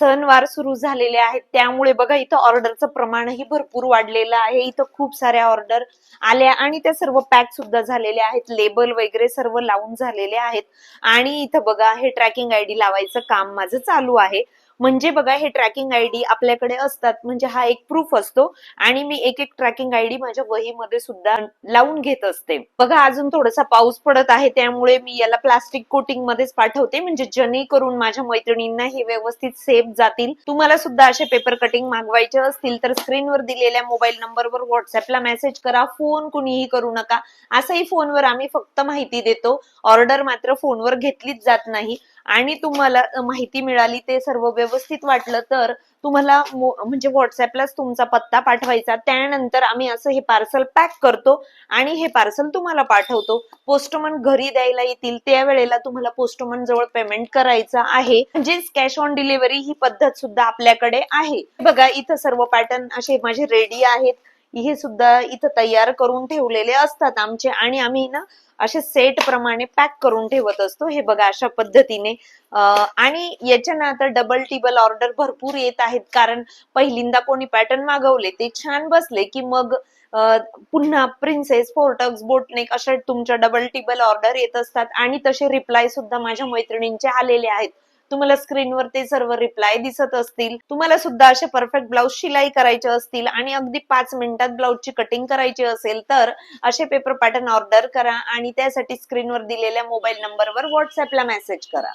सणवार सुरू झालेले आहेत. त्यामुळे बघा इथं ऑर्डरचं प्रमाणही भरपूर वाढलेलं आहे. इथं खूप साऱ्या ऑर्डर आल्या आणि त्या सर्व पॅक सुद्धा झालेल्या आहेत. लेबल वगैरे सर्व लावून झालेले आहेत. आणि इथं बघा हे ट्रॅकिंग आयडी लावायचं काम माझं चालू आहे. म्हणजे बघा हे ट्रॅकिंग आयडी आपल्याकडे असतात. म्हणजे हा एक प्रूफ असतो. आणि मी एक एक ट्रॅकिंग आयडी माझ्या वहीमध्ये सुद्धा लावून घेत असते. बघा अजून थोडासा पाऊस पडत आहे त्यामुळे मी याला प्लास्टिक कोटिंग मध्येच पाठवते. म्हणजे जेणेकरून माझ्या मैत्रिणींना हे व्यवस्थित सेफ जातील. तुम्हाला सुद्धा असे पेपर कटिंग मागवायचे असतील तर स्क्रीनवर दिलेल्या मोबाईल नंबरवर व्हॉट्सअपला मेसेज करा. फोन कुणीही करू नका. असंही फोनवर आम्ही फक्त माहिती देतो. ऑर्डर मात्र फोनवर घेतलीच जात नाही. आणि तुम्हाला माहिती मिळाली ते सर्व व्यवस्थित वाटलं तर तुम्हाला म्हणजे व्हॉट्सअपलाच तुमचा पत्ता पाठवायचा. त्यानंतर आम्ही असं हे पार्सल पॅक करतो आणि हे पार्सल तुम्हाला पाठवतो. पोस्टमन घरी द्यायला येतील त्यावेळेला तुम्हाला पोस्टमन जवळ पेमेंट करायचं आहे. म्हणजेच कॅश ऑन डिलिव्हरी ही पद्धत सुद्धा आपल्याकडे आहे. बघा इथं सर्व पॅटर्न असे माझे रेडी आहेत. हे सुद्धा इथं तयार करून ठेवलेले असतात आमचे. आणि आम्ही ना असे सेट प्रमाणे पॅक करून ठेवत असतो. हे बघा अशा पद्धतीने. आणि याच्या ना आता डबल टिबल ऑर्डर भरपूर येत आहेत. कारण पहिल्यांदा कोणी पॅटर्न मागवले ते छान बसले की मग पुन्हा प्रिन्सेस फोर्टक्स बोटनेक अशा तुमच्या डबल टिबल ऑर्डर येत असतात. आणि तसे रिप्लाय सुद्धा माझ्या मैत्रिणींचे आलेले आहेत. तुम्हाला स्क्रीनवर ते सर्व रिप्लाय दिसत असतील. तुम्हाला सुद्धा असे परफेक्ट ब्लाऊज शिलाई करायचे असतील आणि अगदी पाच मिनिटात ब्लाऊजची कटिंग करायची असेल तर असे पेपर पॅटर्न ऑर्डर करा आणि त्यासाठी स्क्रीनवर दिलेल्या मोबाईल नंबरवर व्हॉट्सअपला मेसेज करा.